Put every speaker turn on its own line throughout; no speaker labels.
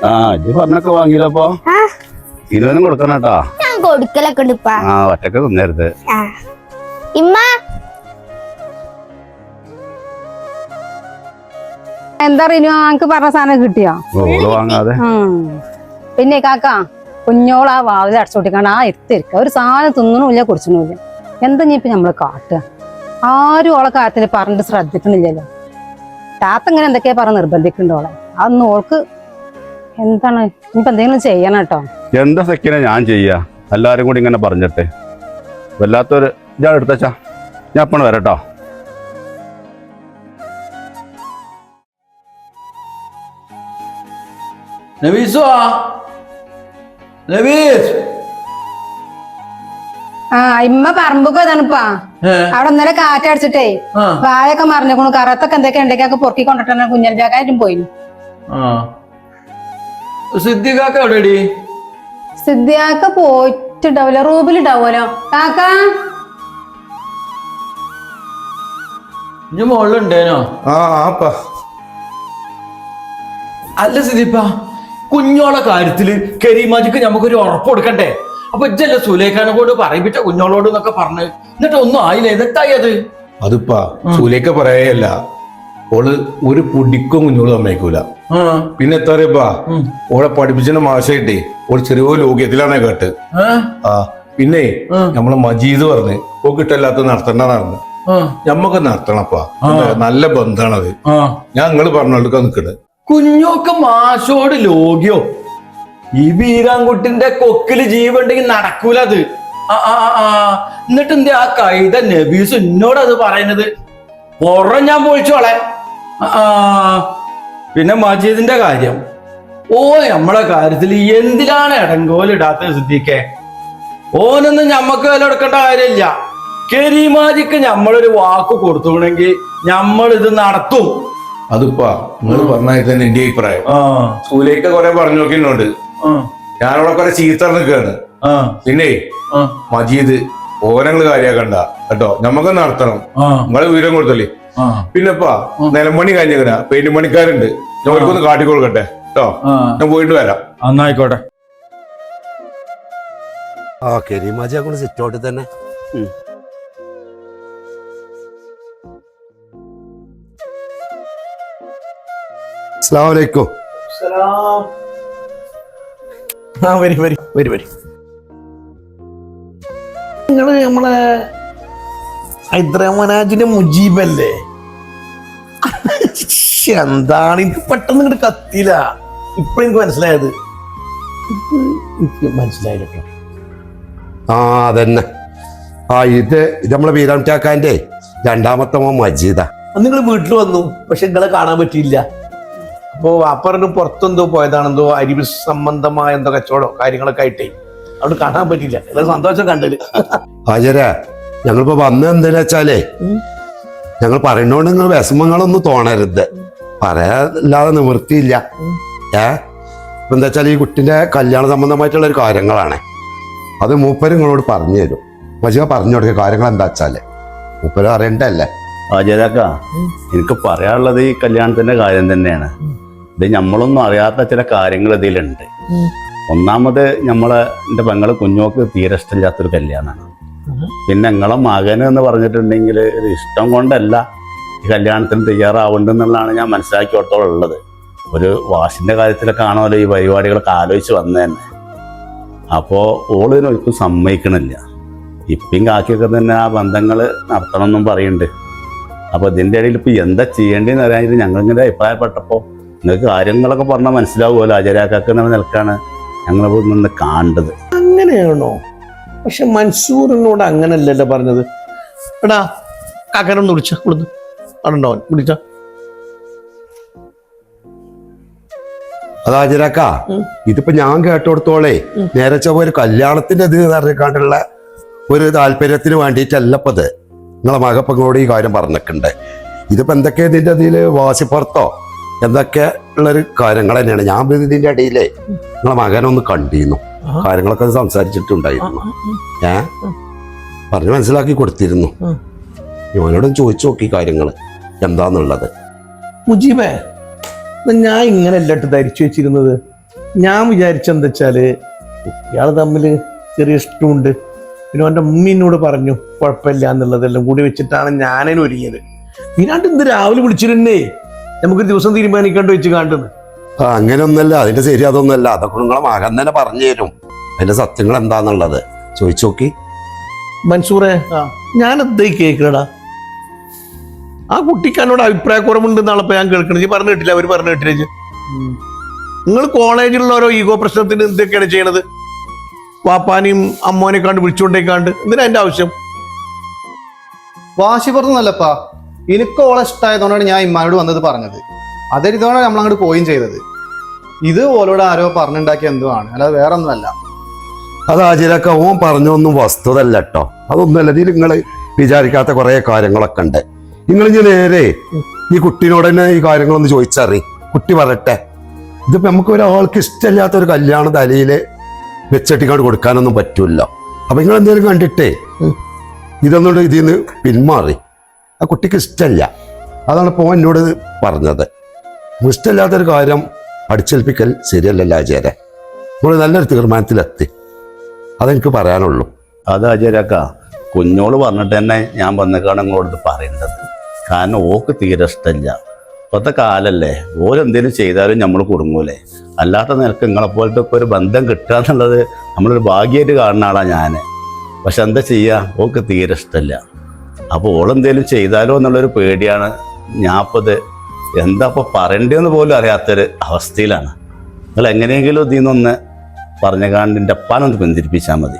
ആ ഇത് പറഞ്ഞൊക്കെ വാങ്ങിയില്ലപ്പോ ഇരുവനും കൊടുക്കണം കേട്ടോ.
ഞാൻ കൊടുക്കലൊക്കെ ഉണ്ട്
ആ ഒറ്റയ്ക്ക് തിന്നരുത്.
ആ. ഇമ്മ.
എന്താ റിനു അനക്ക് പറഞ്ഞ സാധനം കിട്ടിയോ?
ഓൾ വാങ്ങാതെ.
പിന്നെ കാക്ക കുഞ്ഞോളാ വാവിൽ അടച്ചോട്ടിക്കാണ്ട് ആ എത്തിരിക്ക ഒരു സാധനം തിന്നണമില്ല കുടിച്ചണമില്ല എന്താ നീ ഇപ്പൊ നമ്മൾ കാട്ടുക? ആരും ഓളെ കാര്യത്തിൽ പറഞ്ഞിട്ട് ശ്രദ്ധിക്കണില്ലല്ലോ. താത്ത ഇങ്ങനെ എന്തൊക്കെയാ പറഞ്ഞ് നിർബന്ധിക്കുന്നുണ്ട് ഓളെ? അതൊന്നും ഓൾക്ക് എന്താണ്? ഇനിയിപ്പോ എന്തെങ്കിലും ചെയ്യണം കേട്ടോ.
എന്താ സെക്കിനെ ഞാൻ ചെയ്യാ? എല്ലാരും കൂടി ഇങ്ങനെ പറഞ്ഞിട്ടെ. വല്ലാത്തൊരു ഞാൻ എടുത്തച്ചാ ഞാൻ അപ്പണ് വരട്ടോ
ആ ഇമ്മ പറമ്പൊക്കെ ഇതാണിപ്പാ അവിടെ ഇന്നലെ കാറ്റടിച്ചിട്ടേ വായൊക്കെ മറിഞ്ഞേക്കണു കറത്തൊക്കെ എന്തൊക്കെ ഉണ്ടെങ്കിൽ പൊറുക്കി കൊണ്ടിട്ടാണ് കുഞ്ഞൽജാക്കായിട്ടും പോയി
ആ. സിദ്ദിഖാക്ക എവിടെടി?
സിദ്ധിയാക്ക പോയിട്ടുണ്ടാവില്ല റൂമിലുണ്ടാവുമല്ലോ. കാക്ക?
ഇനി മുകളിലുണ്ടേനോ
ആ ആപ്പാ.
അല്ല സിദ്ദിപ്പ കുഞ്ഞോളെ കാര്യത്തിൽ കരീമാജിക്ക് നമുക്കൊരു ഉറപ്പ് കൊടുക്കണ്ടേ? അപ്പൊ ഇജ്ജല്ല സുലേഖാനെ കൊണ്ട് പറയിപ്പിച്ച കുഞ്ഞോളോട് എന്നൊക്കെ പറഞ്ഞ്. എന്നിട്ട് ഒന്നും ആയില്ല? എന്നിട്ടായി അത്?
അതിപ്പാ സൂലേക്ക് പറയല്ല ഓൾ ഒരു പൊടിക്കും കുഞ്ഞോൾ സമ്മതിക്കൂല. പിന്നെ എത്ര അറിയപ്പാ ഓളെ പഠിപ്പിച്ചതിന്റെ മാഷായിട്ടേ ഓൾ ചെറിയ ലോക്യത്തിലാണ് കേട്ട്.
ആ,
പിന്നെ. നമ്മളെ മജീദ് പറഞ്ഞ് ഓ കിട്ടല്ലാത്ത നടത്തണ്ട
നടന്ന്
ഞമ്മക്ക് നടത്തണപ്പാ നല്ല ബന്ധാണത്.
അത്
ഞാൻ നിങ്ങൾ പറഞ്ഞോണ്ട് നിക്കണ്.
കുഞ്ഞോക്ക് മാഷോട് ലോഗ്യോ ഈ ബീരാൻകുട്ടിന്റെ കൊക്കിൽ ജീവുണ്ടെങ്കിൽ നടക്കൂല അത്. എന്നിട്ട് എന്തേ ആ. കൈത നബീസ് എന്നോട് അത് പറയുന്നത് പുറം ഞാൻ പൊളിച്ചോളെ ആ. പിന്നെ മജീദിന്റെ കാര്യം. ഓ നമ്മളെ കാര്യത്തിൽ എന്തിനാണ് ഇടങ്കോലിടാത്തത് സിദ്ധിക്കെ ഓനൊന്നും ഞമ്മക്ക് വില കൊടുക്കേണ്ട കാര്യമില്ല. കരീമാജിക്ക് നമ്മളൊരു വാക്ക് കൊടുത്തുണെങ്കിൽ നമ്മൾ ഇത് നടത്തും.
അതിപ്പോ നിങ്ങൾ പറഞ്ഞാൽ തന്നെ എന്റെ അഭിപ്രായം.
സ്കൂലേക്ക്
കൊറേ കുറെ പറഞ്ഞു നോക്കിയിട്ടുണ്ട്. ഞാനവിടെ കൊറേ ചീത്ത നിൽക്കാണ്
ആ.
പിന്നെ മജീദ് ഓനങ്ങൾ കാര്യാക്കണ്ട കേട്ടോ നമുക്ക് നടത്തണം. നിങ്ങളെ വിവരം കൊടുത്തല്ലേ? പിന്നെപ്പാ നിലമണി കഴിഞ്ഞ പെയിന്റ് പണിക്കാരുണ്ട്. ഞങ്ങൾക്കൊന്ന് കാട്ടിക്കൊടുക്കട്ടെ കേട്ടോ ഞാൻ പോയിട്ട് വരാം.
എന്നായിക്കോട്ടെ
ആ കരീമാജി കൊണ്ട് സിറ്റോട്ടിൽ തന്നെ. അസ്ലാമലൈക്കും
ആ വരി വരി വരി വരി. നിങ്ങൾ നമ്മളെ ഹൈദരാബാദിന്റെ മുജീബല്ലേ? എന്താണ് എനിക്ക് പെട്ടെന്ന് ഇങ്ങോട്ട് കത്തിയില്ല. ഇപ്പൊ എനിക്ക് മനസ്സിലായത്. എനിക്ക് മനസ്സിലായില്ല
ആ അതന്നെ. ആ ഇത് ഇത് നമ്മളെ ചാക്കാന്റെ രണ്ടാമത്തെ മോൻ മജീദ.
നിങ്ങൾ വീട്ടിൽ വന്നു പക്ഷെ നിങ്ങളെ കാണാൻ പറ്റിയില്ല. അപ്പോ വാപ്പറിന് പുറത്തെന്തോ പോയതാണെന്തോ അരി സംബന്ധമായ എന്തോ കച്ചവടോ കാര്യങ്ങളൊക്കെ ആയിട്ടേ. അവിടെ കാണാൻ പറ്റിയില്ല. വളരെ സന്തോഷം കണ്ടത്.
ഹാജര ഞങ്ങളിപ്പോ വന്നത് എന്തിനാ വെച്ചാലേ? ഞങ്ങൾ പറയുന്നോണ്ട് നിങ്ങൾ വിഷമങ്ങളൊന്നും തോന്നരുത്. പറയാല്ലാതെ നിവൃത്തിയില്ല. ഏ? ഇപ്പൊ എന്താ വെച്ചാൽ ഈ കുട്ടിന്റെ കല്യാണ സംബന്ധമായിട്ടുള്ള ഒരു കാര്യങ്ങളാണ്. അത് മൂപ്പര് നിങ്ങളോട് പറഞ്ഞു തരും. പക്ഷേ പറഞ്ഞു കൊടുക്കുക കാര്യങ്ങൾ എന്താ വെച്ചാൽ? മൂപ്പര് അറിയണ്ടല്ലേ?
അജയതാക്ക എനിക്ക് പറയാനുള്ളത് ഈ കല്യാണത്തിന്റെ കാര്യം തന്നെയാണ്. ഇത് നമ്മളൊന്നും അറിയാത്ത ചില കാര്യങ്ങൾ ഇതിലുണ്ട്. ഒന്നാമത് നമ്മളെ എന്റെ പെങ്ങളെ കുഞ്ഞോക്ക് തീരെ ഇഷ്ടമില്ലാത്തൊരു കല്യാണമാണ് പിന്നെ നിങ്ങളെ മകന് എന്ന് പറഞ്ഞിട്ടുണ്ടെങ്കിൽ ഒരു ഇഷ്ടം കൊണ്ടല്ല ഈ കല്യാണത്തിന് തയ്യാറാവുന്നുള്ളതാണ് ഞാൻ മനസ്സിലാക്കി കൊടുത്തോളം ഉള്ളത്. ഒരു വാഷിന്റെ കാര്യത്തിലൊക്കെ ആണല്ലോ ഈ പരിപാടികളൊക്കെ ആലോചിച്ച് വന്നതന്നെ അപ്പോൾ ഓളിതിനൊരിക്കും സമ്മതിക്കണില്ല. ഇപ്പം കാക്കിയൊക്കെ തന്നെ ആ ബന്ധങ്ങൾ നടത്തണമെന്നും പറയുന്നുണ്ട് അപ്പോൾ ഇതിന്റെ ഇടയിൽ ഇപ്പോൾ എന്താ ചെയ്യേണ്ടതെന്ന് അറിയാൻ ഞങ്ങളിങ്ങനെ അഭിപ്രായപ്പെട്ടപ്പോൾ നിങ്ങൾക്ക് കാര്യങ്ങളൊക്കെ പറഞ്ഞാൽ മനസ്സിലാവുമല്ലോ ആചാര്യാക്കാക്കുന്ന നിൽക്കാണ് ഞങ്ങളിപ്പോൾ നിന്ന് കാണേണ്ടത്.
അങ്ങനെയാണോ? പക്ഷെ മൻസൂറിനോട് അങ്ങനല്ലല്ലോ പറഞ്ഞത്. എടാ കാക്കനൊന്ന് വിളിച്ച കൊടുത്ത് അവിടെ വിളിച്ച.
അതാ ഹാജരാക്ക ഇതിപ്പോ ഞാൻ കേട്ടോടത്തോളെ നേരെ ഒരു കല്യാണത്തിന്റെ ഇത് അറിയിക്കാണ്ടുള്ള ഒരു താല്പര്യത്തിന് വേണ്ടിയിട്ടല്ല ഇപ്പൊ ഇത്. നിങ്ങളെ മകപ്പങ്ങളോട് ഈ കാര്യം പറഞ്ഞിട്ടുണ്ട്. ഇതിപ്പോ എന്തൊക്കെ ഇതിന്റെ അതിൽ വാശിപ്പുറത്തോ എന്തൊക്കെ ഉള്ളൊരു കാര്യങ്ങൾ തന്നെയാണ്. ഞാൻ ഇതിന്റെ അടിയിലെ നിങ്ങളെ മകനൊന്ന് കണ്ടിരുന്നു. കാര്യങ്ങളൊക്കെ സംസാരിച്ചിട്ടുണ്ടായിരുന്നു. ഏ? പറഞ്ഞ് മനസ്സിലാക്കി കൊടുത്തിരുന്നു. ഇവനോടും ചോദിച്ചു നോക്കി കാര്യങ്ങൾ എന്താന്നുള്ളത്?
മുജീബേ ഞാൻ ഇങ്ങനെ അല്ലട്ട് ധരിച്ചു വെച്ചിരുന്നത്. ഞാൻ വിചാരിച്ചെന്താ വെച്ചാൽ ഇയാൾ തമ്മിൽ ചെറിയ ഇഷ്ടമുണ്ട്. പിന്നെ എന്റെ ഉമ്മീനോട് പറഞ്ഞു കുഴപ്പമില്ല എന്നുള്ളതെല്ലാം കൂടി വെച്ചിട്ടാണ് ഞാനതിന് ഒരുങ്ങിയത്. ഇന്ന് രാവിലെ വിളിച്ചിരുന്നേ. നമുക്കൊരു ദിവസം തീരുമാനിക്കാണ്ട് വെച്ച് കണ്ടെന്ന്.
ആ അങ്ങനെയൊന്നല്ല അതിന്റെ ശരി അതൊന്നല്ല. അതൊക്കെ നിങ്ങളെ മകൻ തന്നെ പറഞ്ഞു തരും. അതിന്റെ സത്യങ്ങൾ എന്താന്നുള്ളത്. ചോദിച്ചു നോക്കി.
മൻസൂറെ ഞാൻ എന്തായി കേൾക്കണടാ ആ കുട്ടിക്ക് എന്നോട് കുറവുണ്ട് എന്നാളപ്പോ ഞാൻ കേൾക്കണത്. നീ പറഞ്ഞു കേട്ടില്ല അവർ പറഞ്ഞു കേട്ടില്ല നിങ്ങൾ കോളേജിലുള്ള ഓരോ ഈഗോ പ്രശ്നത്തിന് എന്തൊക്കെയാണ് ചെയ്യണത്? വാപ്പാനെയും അമ്മോനെ കണ്ട് വിളിച്ചുകൊണ്ടേക്കാണ്ട്. എന്തിനാ എന്റെ ആവശ്യം?
വാശി പറഞ്ഞല്ലപ്പാ എനിക്ക് ഓളെ ഇഷ്ടമായതുകൊണ്ടാണ് ഞാൻ ഇമ്മാനോട് വന്നത് പറഞ്ഞത്. അതെരിതുകൊണ്ടാണ് നമ്മൾ അങ്ങോട്ട് പോയും ചെയ്തത്. ഇത് ഓലോട് ആരോ പറഞ്ഞുണ്ടാക്കിയ എന്തോ ആണ് അല്ലാതെ വേറെ ഒന്നുമല്ല
അത് ആചാരൊക്കെ ഓൻ പറഞ്ഞൊന്നും വസ്തുതല്ല കേട്ടോ അതൊന്നുമല്ല ഇതിൽ നിങ്ങൾ വിചാരിക്കാത്ത കുറെ കാര്യങ്ങളൊക്കെ ഉണ്ട്. നിങ്ങൾ ഇനി നേരെ ഈ കുട്ടീനോട് തന്നെ ഈ കാര്യങ്ങളൊന്ന് ചോദിച്ചറി. കുട്ടി പറയട്ടെ. ഇതിപ്പോ നമുക്ക് ഒരാൾക്ക് ഇഷ്ടമില്ലാത്ത ഒരു കല്യാണ തലയിൽ വെച്ചട്ടിക്കാണ്ട് കൊടുക്കാനൊന്നും പറ്റൂല അപ്പൊ നിങ്ങൾ എന്തെങ്കിലും കണ്ടിട്ടേ? ഇതൊന്നുകൊണ്ട് ഇതിൽ നിന്ന് പിന്മാറി. ആ കുട്ടിക്ക് ഇഷ്ടമല്ല അതാണ് ഇപ്പോൾ എന്നോട് പറഞ്ഞത്. ഇഷ്ടമില്ലാത്തൊരു കാര്യം അടിച്ചേൽപ്പിക്കൽ ശരിയല്ലല്ലോ ആചാര്യ. നമ്മൾ നല്ലൊരു തീരുമാനത്തിലെത്തി. അതെനിക്ക് പറയാനുള്ളൂ.
അത് അജയരക്ക കുഞ്ഞോൾ പറഞ്ഞിട്ട് തന്നെ ഞാൻ വന്നേക്കാണ് നിങ്ങളോട് പറയേണ്ടത്. കാരണം ഓക്ക് തീരെ ഇഷ്ടമില്ല ഇപ്പോഴത്തെ കാലല്ലേ ഓരെന്തേലും ചെയ്താലും നമ്മൾ കുടുങ്ങൂലേ. അല്ലാത്ത നിനക്ക് നിങ്ങളെപ്പോലത്തെ ഒരു ബന്ധം കിട്ടുക എന്നുള്ളത് നമ്മളൊരു ഭാഗ്യമായിട്ട് കാണുന്ന ആളാണ് ഞാൻ പക്ഷെ എന്താ ചെയ്യുക ഓക്ക് തീരെ ഇഷ്ടമില്ല അപ്പോൾ ഓളെന്തേലും ചെയ്താലോ എന്നുള്ളൊരു പേടിയാണ് ഞാൻ അപ്പോൾ എന്താ ഇപ്പോൾ പറയണ്ടെന്ന് പോലും അറിയാത്തൊരു അവസ്ഥയിലാണ്. നിങ്ങൾ എങ്ങനെയെങ്കിലും ഇതിൽ നിന്നൊന്ന് പറഞ്ഞ കാണ്ടിന്റെ അപ്പാനൊന്ന് പിന്തിരിപ്പിച്ചാൽ മതി.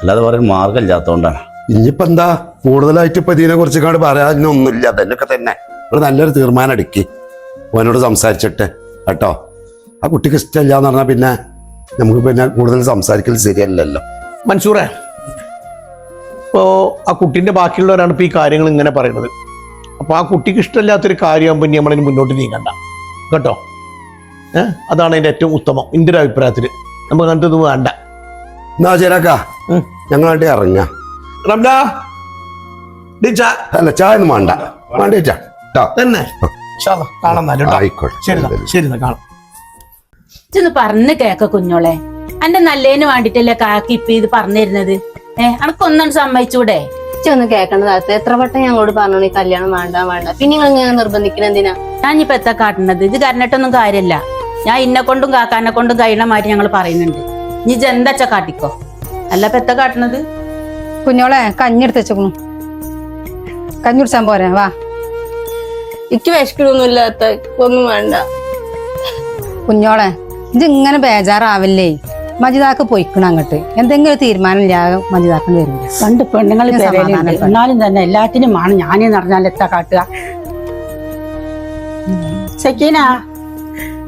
അല്ലാതെ പറയാൻ മാർഗമില്ലാത്തതുകൊണ്ടാണ്
ഇനിയിപ്പോ എന്താ? കൂടുതലായിട്ട് ഇപ്പൊ ഇതിനെ കുറിച്ച് കാട് പറയാനൊന്നുമില്ല അതിനൊക്കെ തന്നെ. ഒരു നല്ലൊരു തീരുമാനം എടുക്കി. അവനോട് സംസാരിച്ചിട്ട്. കേട്ടോ? ആ കുട്ടിക്ക് ഇഷ്ടമില്ല എന്ന് പറഞ്ഞാൽ പിന്നെ നമുക്ക് പിന്നെ കൂടുതൽ സംസാരിക്കൽ ശരിയല്ലല്ലോ.
മൻസൂറേ ഇപ്പോ ആ കുട്ടീന്റെ ബാക്കിയുള്ളവരാണ് ഇപ്പൊ ഈ കാര്യങ്ങൾ ഇങ്ങനെ പറയുന്നത്. അപ്പൊ ആ കുട്ടിക്ക് ഇഷ്ടമില്ലാത്തൊരു കാര്യമാകുമ്പോൾ ഇനി നമ്മളതിന് മുന്നോട്ട് നീങ്ങണ്ട. കേട്ടോ? ഏഹ് അതാണ് അതിന്റെ ഏറ്റവും ഉത്തമം. എന്റെ ഒരു അഭിപ്രായത്തിൽ നമുക്ക് അങ്ങനത്തെ ഇത് വേണ്ട.
എന്നാ ചേരാക്കാ ഞങ്ങളായിട്ട് ഇറങ്ങാം.
റംല
അല്ല ചായ ഒന്നും വേണ്ട വേണ്ട
തന്നെ.
ഇതൊന്ന് പറഞ്ഞു കേക്ക കുഞ്ഞോളെ. അന്റെ നല്ലതിന് വേണ്ടിട്ടല്ലേ കാക്കി ഇപ്പൊ ഇത് പറഞ്ഞിരുന്നത്? ഏഹ് അനക്കൊന്നും സമ്മതിച്ചൂടെ?
ഒന്ന് കേൾക്കേണ്ട താഴത്ത് എത്ര വട്ടം ഞാൻ അങ്ങോട്ട് പറഞ്ഞു ഈ കല്യാണം വേണ്ട വേണ്ട. പിന്നെ നിങ്ങൾ ഇങ്ങനെ നിർബന്ധിക്കണ എന്തിനാ?
ഞാൻ ഇപ്പൊ എത്താ കാട്ടുന്നത് ഇത് കരഞ്ഞിട്ടൊന്നും കാര്യമില്ല ഞാൻ ഇന്നെ കൊണ്ടും കാക്കാനെ കൊണ്ടും കഴിയണ മാതിരി ഞങ്ങൾ പറയുന്നുണ്ട്. നീ ജെന്തച്ച കാട്ടിക്കോ? അല്ല ഇപ്പൊ എത്താ കാട്ടണത്?
കുഞ്ഞോളെ കഞ്ഞെടുത്ത് വെച്ചേക്കണു. കഞ്ഞി കുടിച്ചാൻ പോരെ വാ.
എനിക്ക് വിഷക്കിടൊന്നുമില്ലാത്ത ഒന്നും വേണ്ട.
കുഞ്ഞോളെ ഇത് ഇങ്ങനെ ബേജാറാവില്ലേ? മജിതാക്ക് പൊയ്ക്കണം അങ്ങോട്ട്. എന്തെങ്കിലും തീരുമാനം ഇല്ലാതെ മജിതാക്കൻ വരില്ല
രണ്ട് പെണ്ണുങ്ങൾ. എന്നാലും തന്നെ എല്ലാത്തിനും ആണ്. ഞാനെന്ന് പറഞ്ഞാൽ എത്താ കാട്ടുക? സെക്കീന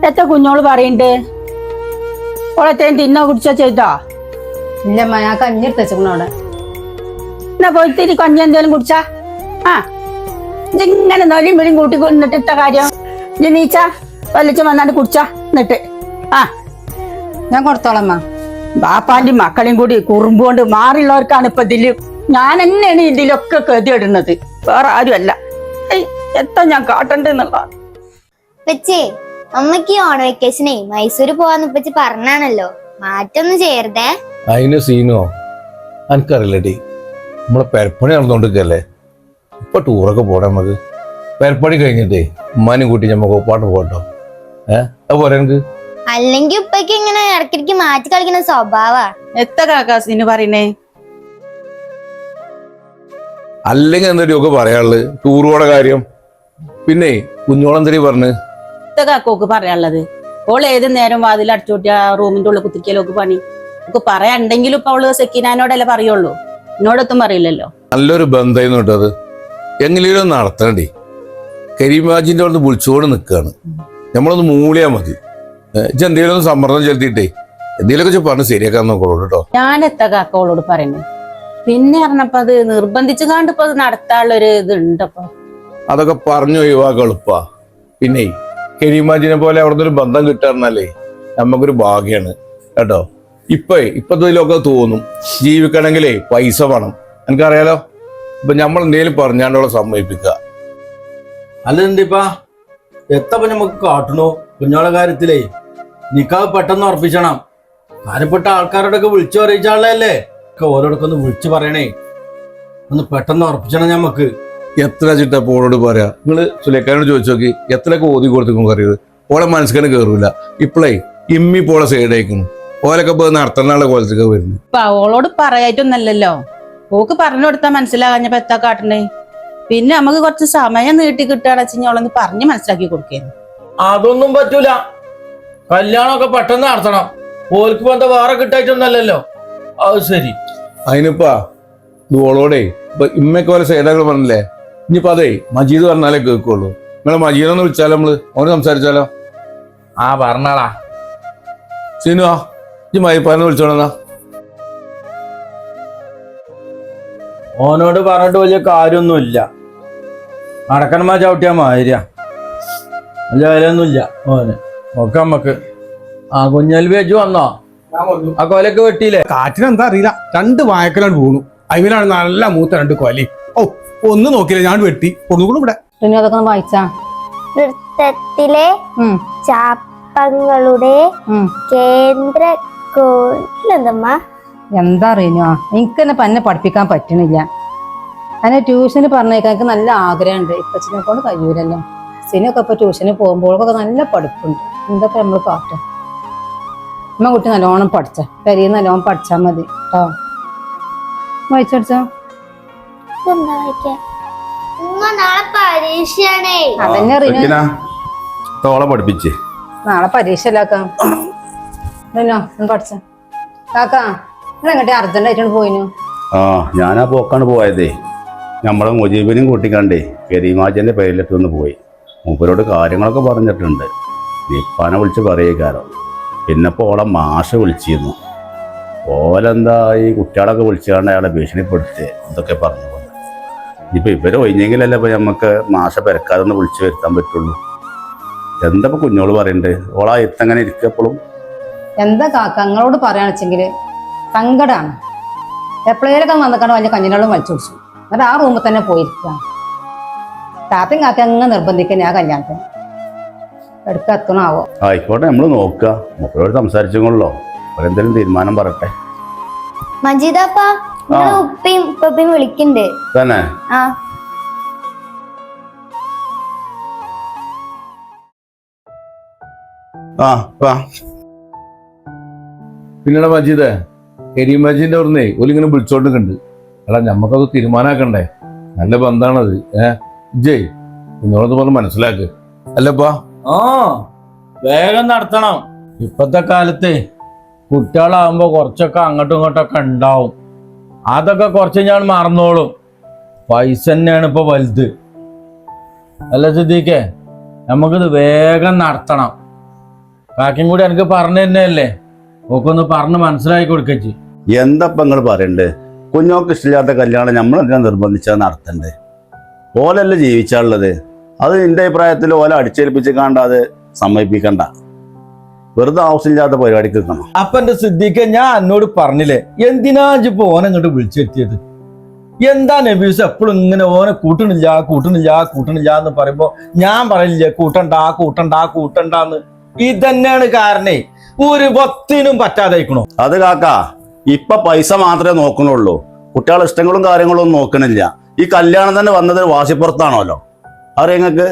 എത്ര കുഞ്ഞോൾ പറയണ്ട്? ഓളത്തേം തിന്നോ കുടിച്ചോ ചെയ്തോ?
ഇല്ലമ്മ ഞാൻ കഞ്ഞെടുത്ത് എടുത്തോടെ അവിടെ.
എന്നാ പോയിത്തിരി കഞ്ഞി എന്തേലും കുടിച്ചാ? ആ. ഇങ്ങനെ നൊലിയും വെളിയും കൂട്ടി കൊണ്ടിട്ട് ഇട്ട കാര്യം? നീച്ച? വലിച്ച വന്നാണ്ട് കുടിച്ചാ? എന്നിട്ട്. ആ.
ഞാൻ കൊടുത്തോളമ്മ
ബാപ്പാന്റെ മക്കളെയും കൂടി കുറുമ്പുകൊണ്ട് മാറിയുള്ളവർക്കാണ് ഇപ്പൊ ഇതിൽ ഞാൻ തന്നെയാണ് ഇതിലൊക്കെ കതിയിടുന്നത്. വേറെ ആരുമല്ല. എത്താ ഞാൻ കാട്ടണ്ടെന്നുള്ള
വെച്ചേ അമ്മയ്ക്ക് ഓണ വെക്കേഷനെ മൈസൂര് പോവാന്ന് ഇപ്പച്ചി പറഞ്ഞാണല്ലോ. മാറ്റൊന്നും ചെയ്യരുതേ.
അതിന് സീനോ? എനിക്കറിയില്ലടി നമ്മളെ പെരപ്പണി നടന്നുകൊണ്ടിരിക്കല്ലേ ഇപ്പൊ ടൂറൊക്കെ പോടാ നമുക്ക്. പെരപ്പണി കഴിഞ്ഞിട്ടേ ഉമ്മാനും കൂട്ടി നമുക്ക് പാട്ട് പോകട്ടോ. ഏഹ് അത് പോരാ എനിക്ക്
അല്ലെങ്കിൽ ഉപ്പയ്ക്ക് ഇങ്ങനെ ഇടയ്ക്കിടയ്ക്ക് മാറ്റി കളിക്കുന്ന സ്വഭാവാ.
പറയണേ
അല്ലെങ്കിൽ എന്തൊരു ഒക്കെ പറയാനുള്ളത് ടൂർ പോണ കാര്യം. പിന്നെ കുഞ്ഞോളെന്തരി പറഞ്ഞു?
എത്ത കാക്കോക്ക് പറയാനുള്ളത്? ഓൾ ഏത് നേരം വാതിൽ അടച്ചോട്ടി ആ റൂമിന്റെ ഉള്ളിൽ കുത്തിക്കലോക്ക് പണി? ഒക്കെ പറയാണ്ടെങ്കിലും ഇപ്പൊ അവൾ സെക്കിനാനോടല്ലേ പറയുള്ളൂ. എന്നോടൊത്തും പറയില്ലല്ലോ.
നല്ലൊരു ബന്ധമായിരുന്നു കേട്ടോ അത്. എങ്ങനെയും നടത്തണ്ടേ. കരീമാജിന്റെ അവിടെ വിളിച്ചുകൊണ്ട് നിൽക്കുകയാണ് നമ്മളൊന്ന് മൂളിയാ മതി. ഇജ്ജ് എന്തെങ്കിലും സമ്മർദ്ദം ചെലുത്തിയിട്ടേ. എന്തെങ്കിലുമൊക്കെ പറഞ്ഞ് ശരിയാക്കാൻ നോക്കോളൂ കേട്ടോ.
ഞാൻ എത്ര കാക്കോളോട് പറയുന്നു? പിന്നെ പറഞ്ഞപ്പോ അത് നിർബന്ധിച്ചു കാണ്ട് ഇപ്പൊ അത് നടത്താനുള്ള ഒരു ഇത് ഉണ്ടപ്പോ
അതൊക്കെ പറഞ്ഞു ഒഴിവാക്കുക എളുപ്പാ. പിന്നെ കരീമാജിനെ പോലെ അവിടുന്ന് ഒരു ബന്ധം കിട്ടാറുന്നല്ലേ? നമുക്കൊരു ഭാഗ്യാണ്. കേട്ടോ? ഇപ്പൊ ഇപ്പത്തിലൊക്കെ തോന്നും. ജീവിക്കണമെങ്കിലേ പൈസ വേണം. എനിക്കറിയാലോ? ഇപ്പൊ നമ്മൾ എന്തെങ്കിലും പറഞ്ഞാണ്ടോളെ സമ്മതിപ്പിക്കുക.
അല്ല എന്തിപ്പാ എത്തപ്പോ നമുക്ക് കാട്ടണോ? കുഞ്ഞോളെ കാര്യത്തിലേ. നിക്കാവ് പെട്ടെന്ന് ഉറപ്പിച്ചണം. ഭാരപ്പെട്ട ആൾക്കാരോടൊക്കെ വിളിച്ചു അറിയിച്ചാളല്ലേ ഒക്കെ ഓരോടൊക്കെ ഒന്ന് വിളിച്ചു പറയണേ. ഒന്ന് പെട്ടെന്ന് ഉറപ്പിച്ചണം ഞമ്മക്ക്.
എത്ര ചിട്ട പോളോട് പറയാ? നിങ്ങൾ സുലേഖാനോട് ചോദിച്ചു നോക്കി എത്രയൊക്കെ ഓതി കൊടുത്തേക്കും കറിയത് ഓളെ മനസ്സിന് കയറൂല ഇപ്പളേ ഇമ്മി പോളെ സൈഡേക്കുന്നു ഓലൊക്കെ ഇപ്പൊ നടത്തുന്ന കോലത്തേക്ക് വരുന്നു.
ഓളോട് പറയായിട്ടൊന്നല്ലല്ലോ ഓക്ക് പറഞ്ഞു കൊടുത്താ മനസ്സിലാകാഞ്ഞപ്പോ എത്താ കാട്ടണേ. പിന്നെ നമുക്ക് കുറച്ച് സമയം നീട്ടി കിട്ടുകയാണെന്ന് വെച്ചാൽ ഓളൊന്ന് പറഞ്ഞ് മനസ്സിലാക്കി കൊടുക്കുന്നു
അതൊന്നും പറ്റൂല. കല്യാണമൊക്കെ പെട്ടെന്ന് നടത്തണം. ഓൽക്ക് എന്താ വേറെ കിട്ടായിട്ടൊന്നല്ലല്ലോ അത് ശരി.
അതിനിപ്പാ ഓളോടെ ഇപ്പൊ ഇമ്മയൊക്കെ പോലെ സേതാക്കൾ പറഞ്ഞില്ലേ? ഇനിയിപ്പോ അതെ മജീദ് പറഞ്ഞാലേ കേൾക്കുള്ളൂ. നിങ്ങളെ മജീദൊന്ന് വിളിച്ചാലോ നമ്മൾ? ഓന് സംസാരിച്ചാലോ?
ആ പറഞ്ഞാളാ.
സിനുവാ ഇനി ഇജ്ജ് വിളിച്ചോളന്നാ വിളിച്ചോണെന്നാ
ഓനോട് പറഞ്ഞിട്ട് വലിയ കാര്യമൊന്നുമില്ല. നടക്കണമാ ചവിട്ടിയാ മാതിരിയാ. വലിയ വിലയൊന്നുമില്ല ഓന്. ഒക്കെ നമുക്ക്. ആ കുഞ്ഞൽ വെച്ച് വന്നോ? ആ കൊലൊക്കെ വെട്ടിയില്ലേ?
കാറ്റിനെന്താ അറിയില്ല. രണ്ട് വായക്കലാണ് വീണു. അതിനാണ് നല്ല മൂത്ത രണ്ട് കൊലി. ഓ ഒന്ന് നോക്കിയില്ല ഞാൻ വെട്ടി. ഒന്നുകൂടെ ഇവിടെ.
പിന്നെ അതൊക്കെ ഒന്ന് വായിച്ചാ.
നൃത്തത്തിലെ ചാപ്പങ്ങളുടെ. കേന്ദ്ര
എന്താ അറിയോ എനിക്ക് തന്നെ പന്നെ പഠിപ്പിക്കാൻ പറ്റണില്ല. അതിനെ ട്യൂഷന് പറഞ്ഞേക്കാൻ എനിക്ക് നല്ല ആഗ്രഹമുണ്ട്. ഇപ്പച്ചിനെ കൊണ്ട് കഴിയൂലല്ലോ. സിനൊക്കെ ഇപ്പൊ ട്യൂഷന് പോകുമ്പോഴൊക്കെ നല്ല പഠിപ്പുണ്ട്. എന്തൊക്കെ നമ്മൾ കാട്ടും. അമ്മ കുട്ടി നല്ലോണം പഠിച്ച. പെരിയ നല്ലോണം പഠിച്ചാൽ മതി കേട്ടോ വായിച്ചടിച്ചോ?
തോളെ പഠിപ്പിച്ച്.
നാളെ പരീക്ഷ അല്ലാക്കാം പഠിച്ച. കാക്കാ നിങ്ങൾ എങ്ങോട്ടേ അർജന്റ് ആയിട്ടാണ് പോയിനു?
ആ ഞാനാ പോക്കാണ് പോയതേ. നമ്മളെ മുജീബിനും കൂട്ടിക്കണ്ടേ കരീമാജന്റെ പേരിലിട്ടൊന്ന് പോയി. മൂപ്പരോട് കാര്യങ്ങളൊക്കെ പറഞ്ഞിട്ടുണ്ട്. നിപ്പാനെ വിളിച്ച് പറയേക്കാരോ പിന്നെ ഇപ്പോൾ ഓളെ മാഷ് വിളിച്ചിരുന്നു. ഓലെന്താ ഈ കുട്ടികളൊക്കെ വിളിച്ചുകൊണ്ട് അയാളെ ഭീഷണിപ്പെടുത്തി? ഇതൊക്കെ പറഞ്ഞു കൊണ്ട് ഇപ്പം ഇവരെ ഒഴിഞ്ഞെങ്കിലല്ലേ ഇപ്പം നമുക്ക് മാഷ പെരക്കാതെ ഒന്ന് വിളിച്ചു വരുത്താൻ പറ്റുള്ളൂ. എന്താ ഇപ്പോൾ കുഞ്ഞോൾ പറയണ്ട്? ഓളാ എത്തങ്ങനെ ഇരിക്കപ്പോഴും
എന്താ കാക്ക? നിങ്ങളോട് പറയാണെച്ചെങ്കിൽ സങ്കടാണ്. എപ്പോഴേലൊക്കെ വന്നിക്കാണ്ട് വലിയ കഞ്ഞിനോളം വലിച്ചു കുടിച്ചു. എന്നിട്ട് ആ റൂമിൽ തന്നെ പോയിരിക്കുക താത്തയും കാക്കയും അങ്ങ് നിർബന്ധിക്കാൻ ആ കല്യാണത്തിന്. എടുക്ക എത്തണാവോ
ആയിക്കോട്ടെ നമ്മൾ നോക്കുക. മൂപ്പരോട് സംസാരിച്ചോളോ അവരെന്തെങ്കിലും തീരുമാനം പറയട്ടെ.
മജീദപ്പ ഉപ്പയും ഉപ്പയും വിളിക്കണ്ടേ.
തന്നെ.
ആ.
ആ വാ.
പിന്നീട് മജീദേ കരീം മജീദിന്റെ അവിടുന്നേ ഓലിങ്ങനെ അല്ല എടാ നമ്മക്കത് തീരുമാനാക്കണ്ടേ? നല്ല ബന്ധാണത് ഏ? ജയ് കുഞ്ഞോളത്ത് പറഞ്ഞ് മനസ്സിലാക്ക്. അല്ലപ്പാ.
ആ വേഗം നടത്തണം. ഇപ്പത്തെ കാലത്ത് കുട്ടികളാകുമ്പോ കുറച്ചൊക്കെ അങ്ങോട്ടും ഇങ്ങോട്ടൊക്കെ ഉണ്ടാവും. അതൊക്കെ കുറച്ച് ഞാൻ മറന്നോളും. പൈസ തന്നെയാണ് ഇപ്പൊ വലുത്. അല്ല സിദ്ദീഖേ നമുക്കിത് വേഗം നടത്തണം. കാക്കും കൂടി എനിക്ക് പറഞ്ഞു തന്നെയല്ലേ ഒന്ന് പറഞ്ഞ് മനസ്സിലാക്കി കൊടുക്കച്ച്.
എന്തപ്പ നിങ്ങൾ പറയണ്ടേ? കുഞ്ഞോക്ക് ഇഷ്ടമില്ലാത്ത കല്യാണം നമ്മൾ എന്തിനാ നിർബന്ധിച്ചാൽ നടത്തണ്ടേ? ഓലല്ലേ ജീവിച്ചാളുള്ളത് അത് എന്റെ അഭിപ്രായത്തിൽ ഓല അടിച്ചേൽപ്പിച്ച് കാണ്ടാതെ സമ്മതിപ്പിക്കണ്ട. വെറുതെ ആവശ്യമില്ലാത്ത പരിപാടിക്ക് നിൽക്കണം.
അപ്പൊ എന്റെ സിദ്ദീഖ് ഞാൻ എന്നോട് പറഞ്ഞില്ലേ എന്തിനാ ഇപ്പൊ ഓനെ ഇങ്ങോട്ട് വിളിച്ചെത്തിയത് എന്താ നബീസ് എപ്പോഴും ഇങ്ങനെ ഓനെ കൂട്ടണില്ല കൂട്ടണില്ല കൂട്ടണില്ല എന്ന് പറയുമ്പോ ഞാൻ പറയില്ലേ കൂട്ടണ്ട കൂട്ടണ്ട കൂട്ടണ്ടെന്ന് തന്നെയാണ് കാരണേ ഒരു പത്തിനും പറ്റാതായിക്കണോ.
അത് കാക്ക ഇപ്പൊ പൈസ മാത്രമേ നോക്കണുള്ളൂ. കുട്ടികളെ ഇഷ്ടങ്ങളും കാര്യങ്ങളും ഒന്നും നോക്കണില്ല. ഈ കല്യാണം തന്നെ വന്നത് വാശിപ്പുറത്താണല്ലോ. അറിയാം ഞങ്ങൾക്ക്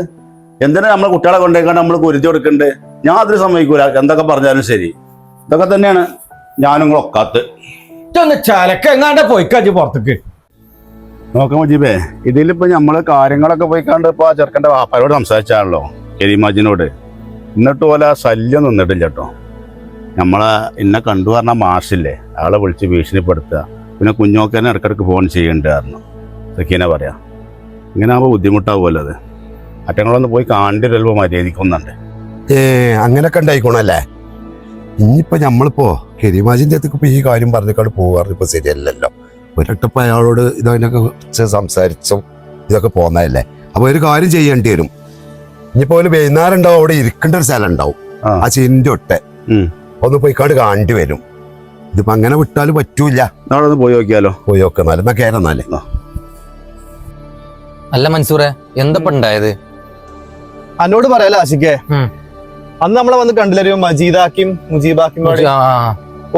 എന്തിനാ നമ്മളെ കുട്ടികളെ കൊണ്ടേക്കാണ്ട് നമ്മൾ കുരുതി കൊടുക്കണ്ടേ? ഞാൻ അതിന് സമ്മതിക്കൂല. എന്തൊക്കെ പറഞ്ഞാലും ശരി. ഇതൊക്കെ തന്നെയാണ് ഞാനും കൂടെ ഒക്കാത്ത്.
ഇതൊന്ന് ചലക്ക എങ്ങാണ്ട് പോയിക്കാജ് പുറത്തേക്ക്?
നോക്കാം മുജീബേ ഇതിലിപ്പോ നമ്മൾ കാര്യങ്ങളൊക്കെ പോയിക്കാണ്ട് ഇപ്പൊ ആ ചെറുക്കന്റെ വാപ്പാരോട് സംസാരിച്ചാണല്ലോ കരീമാജിനോട് എന്നിട്ട് പോലെ ആ ശല്യം നിന്നിട്ടില്ല കേട്ടോ. നമ്മളെ എന്നെ കണ്ടു പറഞ്ഞ മാഷില്ലേ ആളെ വിളിച്ച് ഭീഷണിപ്പെടുത്തുക. പിന്നെ കുഞ്ഞോക്കനെ ഇടക്കിടക്ക് ഫോൺ ചെയ്യണ്ടായിരുന്നു സക്കീനെ പറയാ. ഇങ്ങനെ ആകുമ്പോൾ ബുദ്ധിമുട്ടാവുമല്ലോ അത്. അറ്റങ്ങളൊന്ന് പോയി കാണ്ടി വരുമ്പോൾ മര്യാദക്കൊന്നുണ്ട്
ഏ അങ്ങനെ ഉണ്ടായിക്കോണല്ലേ? ഇനിയിപ്പോ നമ്മളിപ്പോ കെരിമാജിന്റെ അടുത്ത് ഇപ്പൊ ഈ കാര്യം പറഞ്ഞേക്കാട് പോകാറ് ഇപ്പൊ ശരിയല്ലല്ലോ. ഒരട്ടപ്പ അയാളോട് ഇതിനൊക്കെ കുറിച്ച് സംസാരിച്ചും ഇതൊക്കെ പോന്നതല്ലേ? അപ്പൊ ഒരു കാര്യം ചെയ്യേണ്ടി വരും. ഇനിയിപ്പോ ഒരു വൈകുന്നേരം ഉണ്ടാവും അവിടെ ഇരിക്കേണ്ട ഒരു സ്ഥലം ഉണ്ടാവും.
ആ.
ചിന്റെ ഒട്ടെ.
ഒന്ന്
ഒന്ന് കാട് കാണ്ടി വരും. ഇതിപ്പോ അങ്ങനെ വിട്ടാലും പറ്റൂല.
നാളെ ഒന്ന് പോയി നോക്കിയാലോ?
പോയി നോക്കുന്നാൽ എന്നാ കേരളം
അല്ല മൻസൂറെ എന്താ ഉണ്ടായത്?
എന്നോട് പറയാലോ ആശിക്കേ? അന്ന് നമ്മളെ വന്ന് കണ്ടില്ലൊരു മജീദാക്കിയും മുജീബാക്കിയും.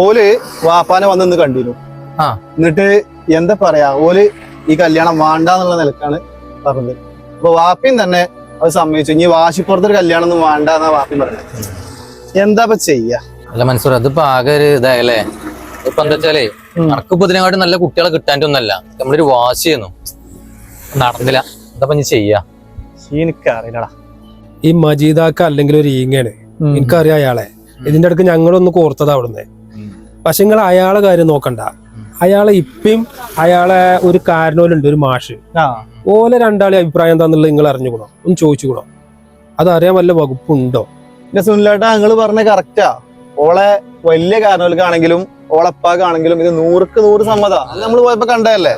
ഓൽ വാപ്പാനെ വന്ന് ഇന്ന് കണ്ടിരുന്നു. എന്നിട്ട് എന്താ പറയാ ഓൽ ഈ കല്യാണം വേണ്ടാന്നുള്ള നിലക്കാണ് പറഞ്ഞത്. അപ്പൊ വാപ്പയും തന്നെ അത് സമ്മതിച്ചു. ഇനി വാശിപ്പുറത്തൊരു കല്യാണം ഒന്നും വേണ്ട എന്നാ വാപ്പയും പറഞ്ഞത്. എന്താ ചെയ്യാ?
അല്ല മനസ്സൂർ അതിപ്പോ ആകെ ഒരു ഇതായല്ലേ? ഇപ്പൊ എന്താ വെച്ചാലേ നടക്കിപ്പോ ഇതിനെക്കാട്ടും നല്ല കുട്ടികളെ കിട്ടാനൊന്നല്ല നമ്മളൊരു വാശിയെന്നു. നടന്നില്ല. എന്താ ഇനി ചെയ്യാ?
എനിക്കറിയില്ലടാ
ഈ മജീദാക്ക അല്ലെങ്കിൽ ഒരു ഈങ്ങയാണ്. എനിക്കറിയാം അയാളെ. ഇതിന്റെ അടുക്ക് ഞങ്ങളൊന്ന് കോർത്തത് അവിടുന്ന്. പക്ഷെ നിങ്ങൾ അയാളെ കാര്യം നോക്കണ്ട. അയാളെ ഇപ്പം അയാളെ ഒരു കാരണോലുണ്ട് ഒരു മാഷ്.
ആ.
ഓലെ രണ്ടാളെ അഭിപ്രായം എന്താന്നുള്ളത് നിങ്ങൾ അറിഞ്ഞുകൂടോ? ഒന്ന് ചോദിച്ചുകൂടോ? അതറിയാൻ വല്ല വകുപ്പുണ്ടോ?
പിന്നെ സുനിലേട്ടാ നിങ്ങൾ പറഞ്ഞ കറക്റ്റാ ഓളെ വലിയ കാരണവൽക്കാണെങ്കിലും ഓളപ്പാക്കാണെങ്കിലും ഇത് നൂറുക്ക് നൂറ് സമ്മതാ. നമ്മൾ നമ്മൾ പോയപ്പോ കണ്ടതല്ലേ?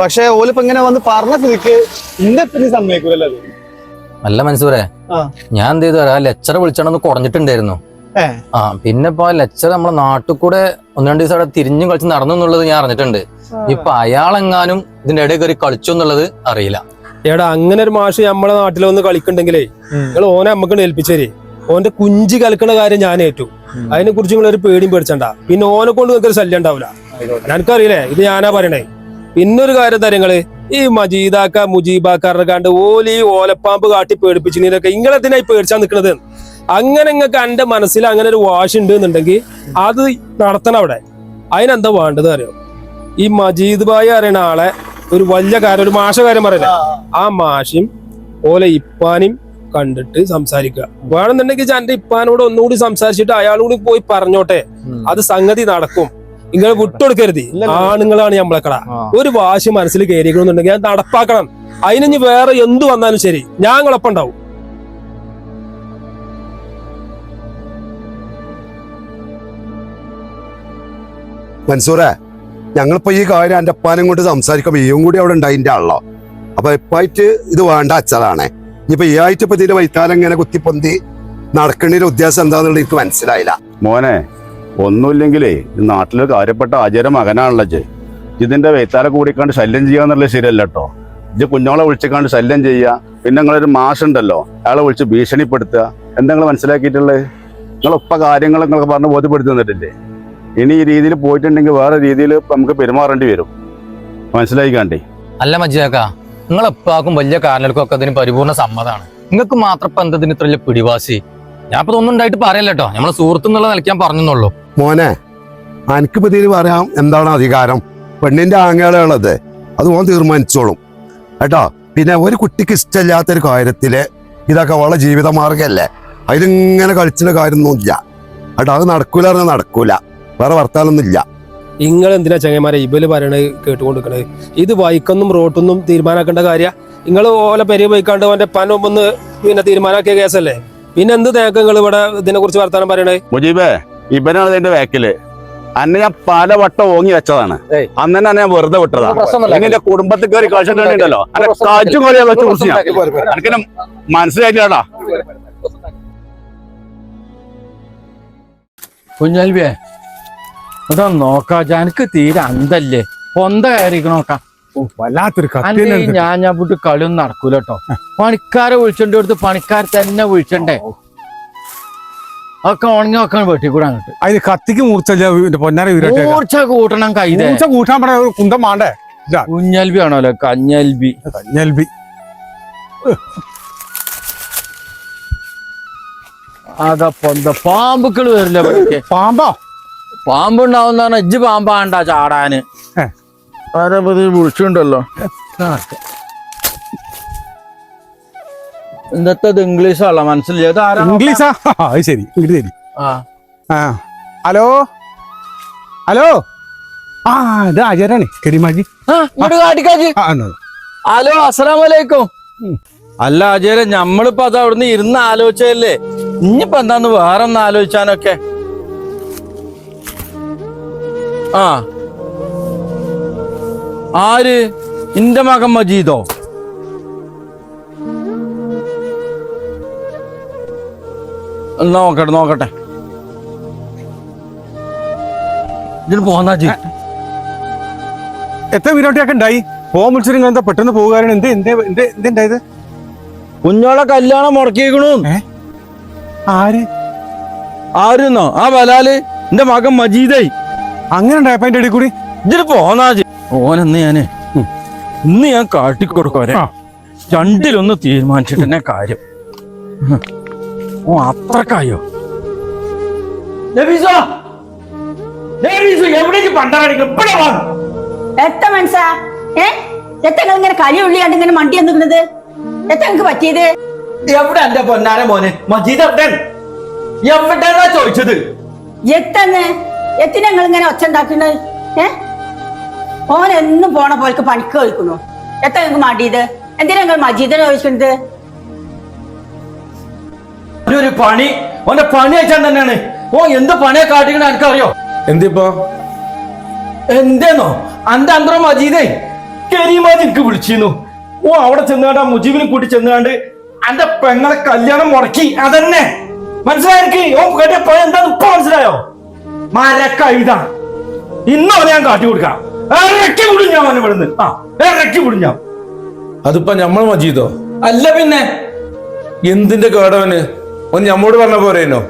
പക്ഷെ ഓലിപ്പോ ഇങ്ങനെ വന്ന് പറഞ്ഞ സ്ഥിതിക്ക് ഇന്റെ പിന്നെ സമ്മതിക്കൂലല്ലോ അത്
നല്ല മനസ്സൂരെ. ഞാൻ എന്ത് ചെയ്തു ആ ലെക്ചർ വിളിച്ചോണ്ടൊന്ന് കുറഞ്ഞിട്ടുണ്ടായിരുന്നു. ആ പിന്നെ ഇപ്പൊ ആ ലെക്ചർ നമ്മളെ നാട്ടിൽ കൂടെ ഒന്ന് രണ്ട് ദിവസം അവിടെ തിരിഞ്ഞും കളിച്ച് നടന്നു എന്നുള്ളത് ഞാൻ അറിഞ്ഞിട്ടുണ്ട്. ഇപ്പൊ അയാളെങ്ങാനും ഇതിന്റെ ഇടയിൽ കയറി കളിച്ചു എന്നുള്ളത് അറിയില്ല.
എടാ അങ്ങനെ ഒരു മാഷ് നമ്മളെ നാട്ടിൽ വന്ന് കളിക്കണ്ടെങ്കിലേ നിങ്ങൾ ഓനെ നമ്മക്ക് ഏൽപ്പിച്ചേ ഓന്റെ കുഞ്ചി കലക്കണ കാര്യം ഞാൻ ഏറ്റു. അതിനെ കുറിച്ച് നിങ്ങൾ ഒരു പേടിയും പേടിച്ചണ്ട. പിന്നെ ഓനെ കൊണ്ട് നിങ്ങൾക്ക് ഒരു ശല്യം ഉണ്ടാവില്ല എനിക്കറിയില്ലേ ഇത് ഞാനാ പറയണേ. പിന്നൊരു കാര്യം തരങ്ങൾ ഈ മജീദാക്ക മുജീബാക്കാരുടെ കണ്ട് ഓലി ഓലപ്പാമ്പ് കാട്ടി പേടിപ്പിച്ചിനൊക്കെ ഇങ്ങളെത്തിനായി പേടിച്ചാൽ നിൽക്കുന്നത് അങ്ങനെ നിങ്ങൾക്ക് എന്റെ മനസ്സിൽ അങ്ങനെ ഒരു വാശി ഉണ്ട് എന്നുണ്ടെങ്കിൽ അത് നടത്തണം അവിടെ. അതിനെന്താ വേണ്ടത് അറിയോ? ഈ മജീദ് ബായി അറിയണ ആളെ ഒരു വലിയ കാര്യം ഒരു മാഷ കാര്യം പറയില്ല ആ. മാഷിം ഓലെ ഇപ്പാനും കണ്ടിട്ട് സംസാരിക്കുക. വേണമെന്നുണ്ടെങ്കിൽ എന്റെ ഇപ്പാനോട് ഒന്നുകൂടി സംസാരിച്ചിട്ട് അയാളോട് പോയി പറഞ്ഞോട്ടെ. അത് സംഗതി നടക്കും. നിങ്ങൾ വിട്ടുകൊടുക്കരുത്. ആണുങ്ങളാണ് നമ്മളെ കട. ഒരു വാശി മനസ്സിൽ കയറിക്കണമെന്നുണ്ടെങ്കിൽ അത് നടപ്പാക്കണം. അതിനി വേറെ എന്തു വന്നാലും ശരി. ഞങ്ങളൊപ്പം ഉണ്ടാവും.
മൻസൂറെ ഞങ്ങളിപ്പോ ഈ കാര്യം എന്റെ അപ്പാനും കൊണ്ട് സംസാരിക്കുമ്പോ ഈയും കൂടി അവിടെ ഉണ്ടായിന്റെ ആളോ. അപ്പൊ ഇപ്പായിട്ട് ഇത് വേണ്ട അച്ഛനാണേ ഇനിയിപ്പോ ഈ ആയിട്ട് ഇപ്പൊ ഇതിന്റെ വൈത്താലം ഇങ്ങനെ കുത്തിപ്പൊന്തി നടക്കേണ്ട ഉദ്ദേശം എന്താന്നുള്ളത് എനിക്ക് മനസ്സിലായില്ല.
മോനെ ഒന്നുമില്ലെങ്കിലേ ഈ നാട്ടിലൊരു കാര്യപ്പെട്ട ആചാര മകനാണല്ലോ ഇതിന്റെ ഇതിന്റെ വെയ്ത്താല കൂടിക്കാണ്ട് ശല്യം ചെയ്യാന്നുള്ളത് ശരിയല്ല കേട്ടോ ഇത് കുഞ്ഞോളെ വിളിച്ചിക്കാണ്ട് ശല്യം ചെയ്യുക. പിന്നെ നിങ്ങളൊരു മാഷുണ്ടല്ലോ അയാളെ വിളിച്ച് ഭീഷണിപ്പെടുത്തുക. എന്താ നിങ്ങൾ മനസ്സിലാക്കിയിട്ടുള്ളത്? നിങ്ങളിപ്പോൾ കാര്യങ്ങൾ നിങ്ങൾക്ക് പറഞ്ഞ് ബോധ്യപ്പെടുത്തി തന്നിട്ടില്ലേ ഇനി ഈ രീതിയിൽ പോയിട്ടുണ്ടെങ്കിൽ വേറെ രീതിയിൽ നമുക്ക് പെരുമാറേണ്ടി വരും. മനസ്സിലായിക്കാണ്ടേ?
അല്ല മജിയാക്ക നിങ്ങൾ എപ്പാക്കും വലിയ കാരണങ്ങൾക്കും ഒക്കെ അതിന് പരിപൂർണ സമ്മതമാണ് നിങ്ങൾക്ക് മാത്രം ഇപ്പം എന്തതിന് ഇത്ര വലിയ പിടിവാസി ഞാൻ ഇപ്പൊ ഒന്നും ഉണ്ടായിട്ട് പറയല്ല കേട്ടോ. നമ്മളെ സുഹൃത്ത് എന്നുള്ള നിലയ്ക്കാൻ പറഞ്ഞെന്നുള്ളൂ.
മോനെ എനിക്കിപ്പോ ഇതിന് പറയാം എന്താണ് അധികാരം? പെണ്ണിന്റെ ആങ്ങളയുള്ളത് അത് ഓൻ തീരുമാനിച്ചോളും. കേട്ടോ? പിന്നെ ഒരു കുട്ടിക്ക് ഇഷ്ടമില്ലാത്തൊരു കാര്യത്തിൽ ഇതൊക്കെ വളരെ ജീവിത മാർഗമല്ലേ അതിലിങ്ങനെ കളിച്ചിട്ട് കാര്യമൊന്നുമില്ല. കേട്ടോ? അത് നടക്കൂല പറഞ്ഞാൽ നടക്കൂല. വേറെ വർത്താനൊന്നുമില്ല
നിങ്ങൾ എന്തിനാ ചങ്ങന്മാരെ ഇബൽ പറയണത് കേട്ടുകൊണ്ടിരിക്കണത്? ഇത് വൈക്കൊന്നും റോട്ടൊന്നും തീരുമാനാക്കേണ്ട കാര്യ. നിങ്ങൾ ഓല പെരിയ പോയിക്കാണ്ട് അവന്റെ പനൊന്ന് പിന്നെ തീരുമാനാക്കിയ കേസല്ലേ? പിന്നെ എന്ത് തേക്കങ്ങൾ ഇവിടെ ഇതിനെ കുറിച്ച് വർത്താനം പറയണേ?
മുജീബേ ഇവനാണ് ഇതിന്റെ വേക്കിൽ അന്നെ ഞാൻ പല വട്ടം ഓങ്ങി വെച്ചതാണ്. അന്ന് തന്നെ ഞാൻ വെറുതെ വിട്ടതാണ്. എന്റെ കുടുംബത്തിൽ കയറി വെച്ച് കുറിച്ച് ഞാൻ എനിക്കെന്നെ മനസ്സിലായിട്ടാടാ
കുഞ്ഞൽവിയെ അതാ നോക്കാ. എനിക്ക് തീരെ അന്തല്ലേ. പൊന്ത കയറിക്കണോക്കാം.
വല്ലാത്തൊരു
ഞാൻ ഞാൻ വിട്ട് കളിയൊന്നും നടക്കൂല കേട്ടോ. പണിക്കാരെ വിളിച്ചോണ്ട് കൊടുത്ത് പണിക്കാർ തന്നെ വിളിച്ചണ്ടേ. അതൊക്കെ ഉണങ്ങി വെക്കാൻ വെട്ടി കൂടെ അങ്ങോട്ട്.
അതിന് കത്തിക്ക് പൊന്നാര വീരട്ടെ
മൂർച്ച കൂട്ടണം കൈ
മൂർച്ച കൂട്ടാൻ പറഞ്ഞ കുന്തം മാണ്ടേ?
കുഞ്ഞൽബി ആണോല്ലോ കഞ്ഞൽബി.
കഞ്ഞൽബി.
അതാ പൊന്ത. പാമ്പുക്കൾ വരില്ല.
പാമ്പോ?
പാമ്പുണ്ടാവുന്ന ഇജ്ജ് പാമ്പാണ്ടാ ചാടാന്.
ഏ.
ആരെ വിളിച്ചുണ്ടല്ലോ ഇന്നത്തെ ഇംഗ്ലീഷ് ആണല്ലോ മനസ്സിലായി. ആരാ
ഇംഗ്ലീഷാ? അത് ശരി ഇങ്ങോട്ട് തരി.
ആ.
ആ ഹലോ? ഹലോ? ആ ഇത് ആചാരാണ് കെടിമാജി എന്നാ.
ഹലോ അസ്സലാമലൈക്കും. അല്ല ആചാര ഞമ്മളിപ്പോ അത് അവിടുന്ന് ഇരുന്ന് ആലോചിച്ചല്ലേ ഇനിയിപ്പോ എന്താന്ന് വേറെ ഒന്ന് ആലോചിച്ചാനൊക്കെ? ആ. ആര്? നിന്റെ മകൻ മജീദോ? നോക്കട്ടെ നോക്കട്ടെ. ഇതിന് പോന്നാ ജി?
എത്ര വീരോട്ടിയൊക്കെ ഉണ്ടായി? പോകാൻ വിളിച്ചിരുന്ന എന്താ പെട്ടെന്ന് പോകുകയാണ് എന്ത് എന്ത് എന്ത് എന്തുണ്ടായത്
കുഞ്ഞോളെ കല്യാണം
മുടക്കിയേക്കണു? ആര്?
ആരുന്നോ ആ വലാൽ എന്റെ മകൻ മജീദായി.
അങ്ങനെ ഉണ്ടായപ്പോ അതിന്റെ ഇടയിൽ കൂടി?
ഇതിന് പോന്നാ ഓനെന്ന് ഞാൻ ഇന്ന് ഞാൻ കാട്ടിക്കൊടുക്കോരെ. രണ്ടിലൊന്ന് തീരുമാനിച്ചിട്ട് തന്നെ കാര്യം. ഓ അത്രക്കായോ? നബീസോ! നബീസോ എവിടേക്ക് പണ്ടാടിക്കും ഇവിടെ വാ.
എത്ര മനസ്സാ? ഏ? എത്ര ഇങ്ങനെ കലി ഉള്ളിയാണ്ട് ഇങ്ങനെ മണ്ടി നിൽക്കുന്നത് എത്ര നിങ്ങൾക്ക് പറ്റിയത്?
എവിടെ എന്റെ പൊന്നാര മോനെ? മജീദ് എവിടെ? എവിടെന്നാ ചോദിച്ചത്?
എത്തന്ന്? ഇങ്ങനെ ഒച്ച ഉണ്ടാക്കുന്നത് ഏ? ഓൻ എന്നും പോണ പോലേക്ക് പണിക്ക് കളിക്കുന്നു എത്ര നിങ്ങൾക്ക് മടിയത് എന്തിനാ നിങ്ങൾ മജീദിനെ ചോദിക്കുന്നത്?
ഒരു പണി. ഓന്റെ പണി അയച്ചാൽ തന്നെയാണ്. ഓ എന്ത് പണിയാ കാട്ടിക്കണ എനിക്കറിയോ?
എന്തിപ്പോ?
എന്തേന്നോ? അന്റെ അന്തരം മജീദേ. കരീമാജ് എനിക്ക് വിളിച്ചിരുന്നു. ഓ അവിടെ ചെന്നുകാണ്ട് ആ മുജീബിനെ കൂട്ടി ചെന്നുകാണ്ട് അന്റെ പെങ്ങളെ കല്യാണം മുടക്കി. അതന്നെ. മനസ്സിലായി ഓ കേട്ടിയ പണി എന്താന്ന് ഇപ്പൊ മനസ്സിലായോ? മരക്കഴുതാ. ഇന്നോ ഞാൻ കാട്ടി കൊടുക്കാം. ഇറക്കി വിടും ഞാൻ അവനെ ഇവിടുന്ന്. ആ ഇറക്കി വിടും ഞാൻ.
അതിപ്പോ നമ്മൾ മജീദോ?
അല്ല പിന്നെ.
എന്തിന്റെ കേടവന് ഒന്ന് നമ്മോട് പറഞ്ഞ പോരേനോ?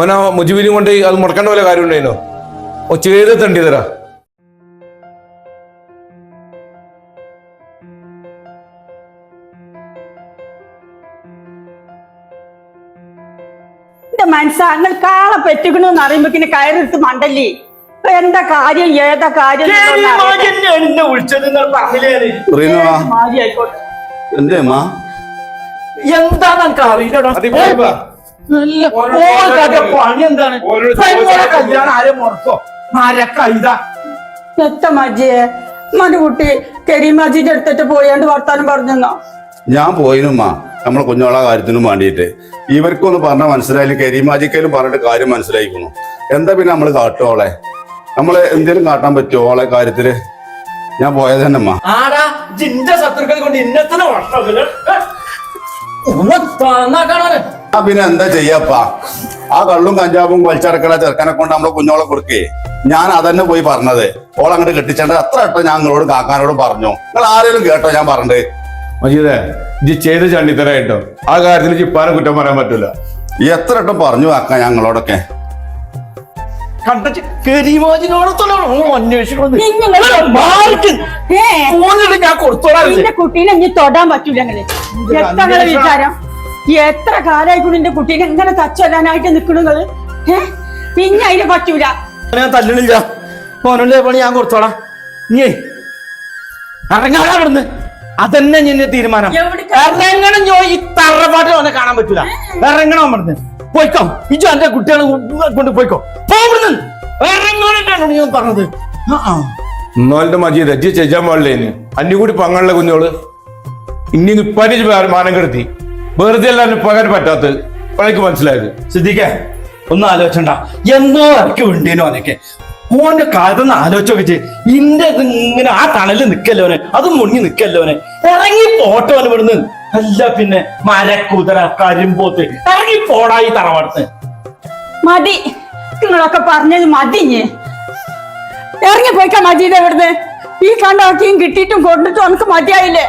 ഓനാ മുജിബിനും കൊണ്ട് അത് മുടക്കേണ്ട പോലെ കാര്യം ഉണ്ടായിനോ ഓ ചെയ്ത് തണ്ടി തരാ.
മനസ്സാ നിങ്ങൾ കാളെ പെറ്റുകണെന്ന് അറിയുമ്പോ പിന്നെ കയറെടുത്ത് മണ്ടല്ലേ? എന്താ കാര്യം? ഏതാ കാര്യം.
എന്നെ വിളിച്ചത്
എന്തേ അമ്മ
എന്താന്ന് എനിക്ക് അറിയില്ലടാ നല്ല പണി എന്താണ്? കല്യാണം ആരെ മുടക്കോ മരക്കൈത
എത്ത മജിയെ. മന്റെ കുട്ടി കരീമാജിന്റെ അടുത്തിട്ട് പോയാണ്ട് വർത്താനം പറഞ്ഞെന്നോ?
ഞാൻ പോയിനുമ്മ നമ്മളെ കുഞ്ഞോളെ കാര്യത്തിനും വേണ്ടിയിട്ട്. ഇവർക്കൊന്ന് പറഞ്ഞാൽ മനസ്സിലായില്ല. കരീമാജിക്കലും പറഞ്ഞിട്ട് കാര്യം മനസ്സിലായിക്കുന്നു എന്താ പിന്നെ നമ്മൾ കാട്ടുമോളെ നമ്മൾ എന്തേലും കാട്ടാൻ പറ്റുമോ ഓളെ കാര്യത്തിൽ? ഞാൻ പോയത് തന്നെ അമ്മ
ആടാ ജിന്റെ ശത്രുക്കളെ കൊണ്ട് ഇന്നത്തെ വർഷം കാണാന്.
ആ പിന്നെ എന്താ ചെയ്യപ്പാ ആ കള്ളും കഞ്ചാവും വലിച്ചടക്കണ ചെറുക്കനെ കൊണ്ട് നമ്മളെ കുഞ്ഞോളെ കൊടുക്കേ. ഞാൻ അതന്നെ പോയി പറഞ്ഞത്. ഓൾ അങ്ങോട്ട് കെട്ടിച്ചേണ്ട അത്ര വട്ടം ഞാൻ നിങ്ങളോട് കാക്കാനോട് പറഞ്ഞു. നിങ്ങൾ ആരെങ്കിലും കേട്ടോ ഞാൻ പറഞ്ഞത്.
മജീദേ ജി ചെയ്ത് ചണ്ടിത്തരായിട്ടോ ആ കാര്യത്തിൽ ചിപ്പാനെ കുറ്റം പറയാൻ പറ്റൂല.
എത്ര വട്ടം പറഞ്ഞു കാക്ക ഞങ്ങളോടൊക്കെ
കണ്ടച്ച് അന്വേഷിക്കണം ഞാൻ കൊടുത്തോളാം
നിന്റെ കുട്ടീനെ ഇനി തൊടാൻ പറ്റൂല അങ്ങനെ. എത്ര വിചാരം? എത്ര കാലായിക്കൂടി നിന്റെ കുട്ടീനെ ഇങ്ങനെ തച്ചൊല്ലാനായിട്ട് നിക്കണുങ്ങൾ പിന്നെ അതിന് പറ്റൂല.
ഞാൻ തല്ലണില്ല. മോനല്ലേ പണി ഞാൻ കൊടുത്തോളാം. നീ ഇറങ്ങാടാ അവിടുന്ന് അതന്നെ നിന്റെ തീരുമാനം.
എവിടേക്ക്?
ഇറങ്ങണം ഞാൻ ഈ തറവാട്ടിൽ അവനെ കാണാൻ പറ്റൂല. ഇറങ്ങണം അവിടുന്ന്. പോയിക്കോ. ഇജു എന്റെ കുട്ടികളെ കൊണ്ട് പോയിക്കോ. പോവിടുന്ന് ഇറങ്ങാനായിട്ടാണ് ഞാൻ പറഞ്ഞത്?
എന്നാലും മജീദ് അജി ചെയ്യാൻ പാടില്ലേന്? അന്യ കൂടി പങ്ങളുള്ള കുഞ്ഞോൾ. ഇനി നിപ്പാനിച്ച് മാനം കെടുത്തി. വെറുതെ അല്ല നിപ്പാകാൻ പറ്റാത്തത്. പഴയക്ക് മനസ്സിലായത്.
സിദ്ദിഖേ ഒന്നും ആലോചിച്ചണ്ട. എന്നോ ഇറക്കി വിണ്ടേനോ അനക്കെ മോന്റെ കാലത്തൊന്ന് ആലോചിച്ചൊക്കെ ഇന്റെ ഇങ്ങനെ ആ തണലിൽ നിക്കല്ലോനെ അത് മുങ്ങി നിക്കല്ലോനെ ഇറങ്ങി പോട്ടോ ഇവിടുന്ന്. അല്ല പിന്നെ മരക്കുതിര കരിമ്പോത്ത് ഇറങ്ങി പോടായി തറവാടത്ത്.
മതി. നിങ്ങളൊക്കെ പറഞ്ഞത് മതി ഇറങ്ങി പോയിക്കാ മജീദ് എവിടുന്ന്? ഈ കണ്ടൊക്കെയും കിട്ടിയിട്ടും കൊണ്ടിട്ടും എനിക്ക് മതിയായില്ലേ.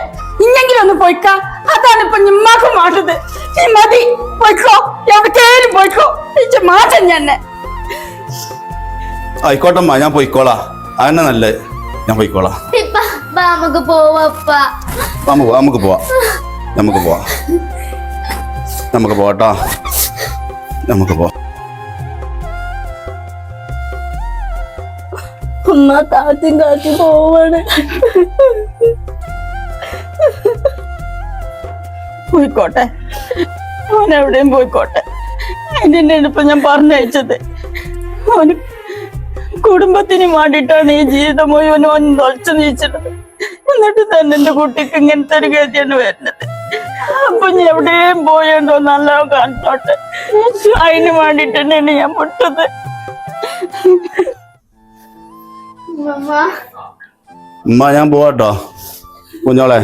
ഇന്നെങ്കിലും ഒന്ന് പോയിക്ക. അതാണ് ഇപ്പൊ നിമ്മാക്ക് മാറ്റത്. ഈ മതി പോയിക്കോ. എവിടേലും പോയിക്കോ. ഇച്ച മാറ്റം ഞാൻ
ആയിക്കോട്ടമ്മ ഞാൻ പോയിക്കോളാ. അതന്നെ നല്ലത് ഞാൻ പോയിക്കോളാം.
നമുക്ക്
നമുക്ക് പോവാം നമുക്ക് പോവാം. നമുക്ക് പോവാം. നമുക്ക് പോട്ടോ നമുക്ക് പോവാം.
കാത്തി പോവാണ്.
പോയിക്കോട്ടെ. അവൻ എവിടെയും പോയിക്കോട്ടെ. അതിന്റെ ഞാൻ പറഞ്ഞയച്ചത്. അവന് കുടുംബത്തിന് വേണ്ടിയിട്ടാണ് ഈ ജീവിതം മുഴുവൻ അവൻ തുളച്ചു നീച്ചത്. എന്നിട്ട് തന്നെ എന്റെ കുട്ടിക്ക് ഇങ്ങനത്തെ ഒരു ഗതിയാണ് വരുന്നത്. അപ്പൊ ഞാൻ എവിടെയും പോയണ്ടോ നല്ല കണ്ടോട്ടെ. അതിന് വേണ്ടിട്ട് തന്നെയാണ് ഞാൻ പൊട്ടത്
ഉമ്മ
ഞാൻ പോവാട്ടോ. കുഞ്ഞോളെ.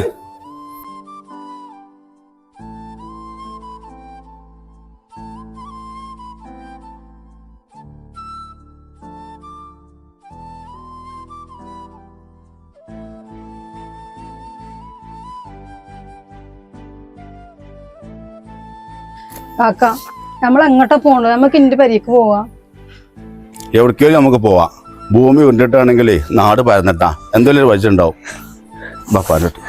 കാക്ക നമ്മൾ എങ്ങോട്ടാ പോണത്? നമുക്ക് ഇന്റെ പരിക്ക് പോവാ.
എവിടേക്കും നമുക്ക് പോവാം. ഭൂമി ഉണ്ടിട്ടാണെങ്കിലേ നാട് പരന്നിട്ടാ. എന്തെങ്കിലും ഒരു വഴിച്ചുണ്ടാവും. ബാ പറഞ്ഞിട്ട്